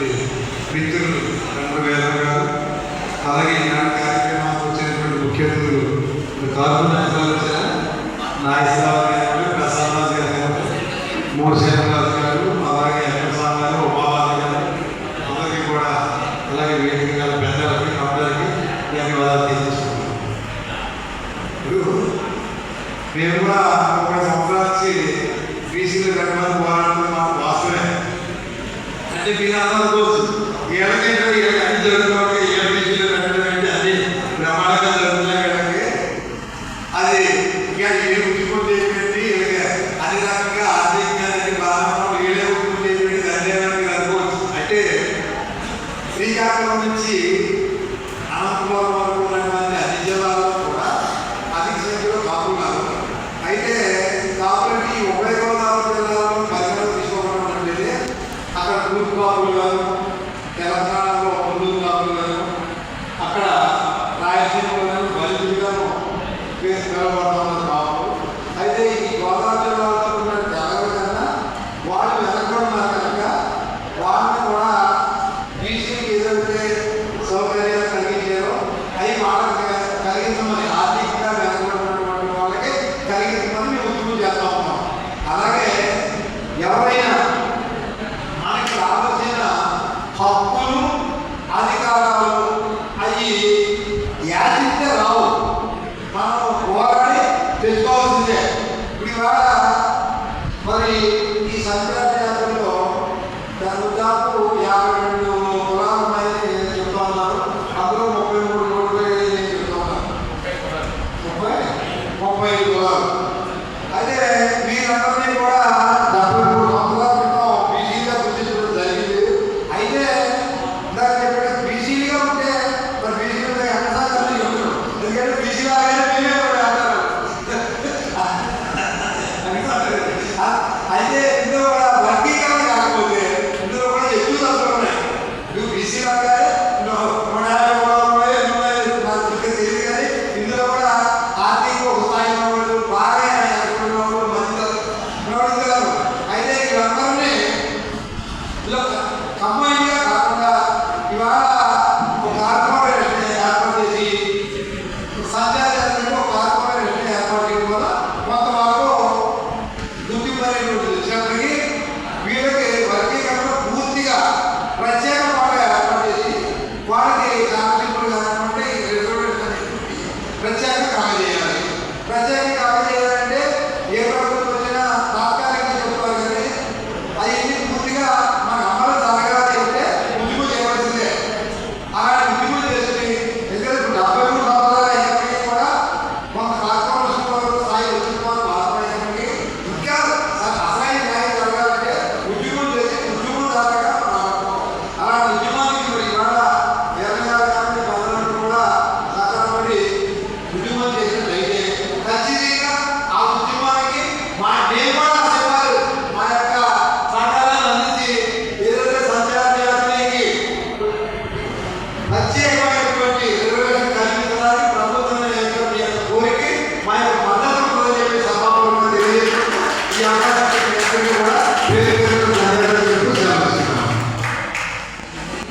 వచ్చినటువంటి మిత్రులు రెండు వేదం గారు అలాగే ఇలాంటి కార్యక్రమాలకు వచ్చినటువంటి ముఖ్య అతిథులు కార్పొరేట్ గారు వచ్చిన నాగేశ్వరరావు గారు ప్రసాద్ గారు మూలశేఖరరాజు గారు అలాగే ఎంఎస్ఆర్ గారు ఉమాబాబు గారు అందరికీ కూడా అలాగే వేదిక గారు పెద్దలకి అందరికీ ధన్యవాదాలు తెలియజేసుకున్నాను మేము కూడా ముప్పై సంవత్సరాల నుంచి బీసీల గడపడానికి పోరాడుతున్నాం ఎలాగైతే అన్ని జరుగుతుంది అంటే అన్ని ప్రమాణంగా జరుగుతున్నాయి. ఇప్పుడు మరి ఈ సంక్రాంతి జాతరలో దాదాపు యాభై రెండు అందులో ముప్పై మూడు కోట్లు చెప్తా ఐదు పొలాలు. Saga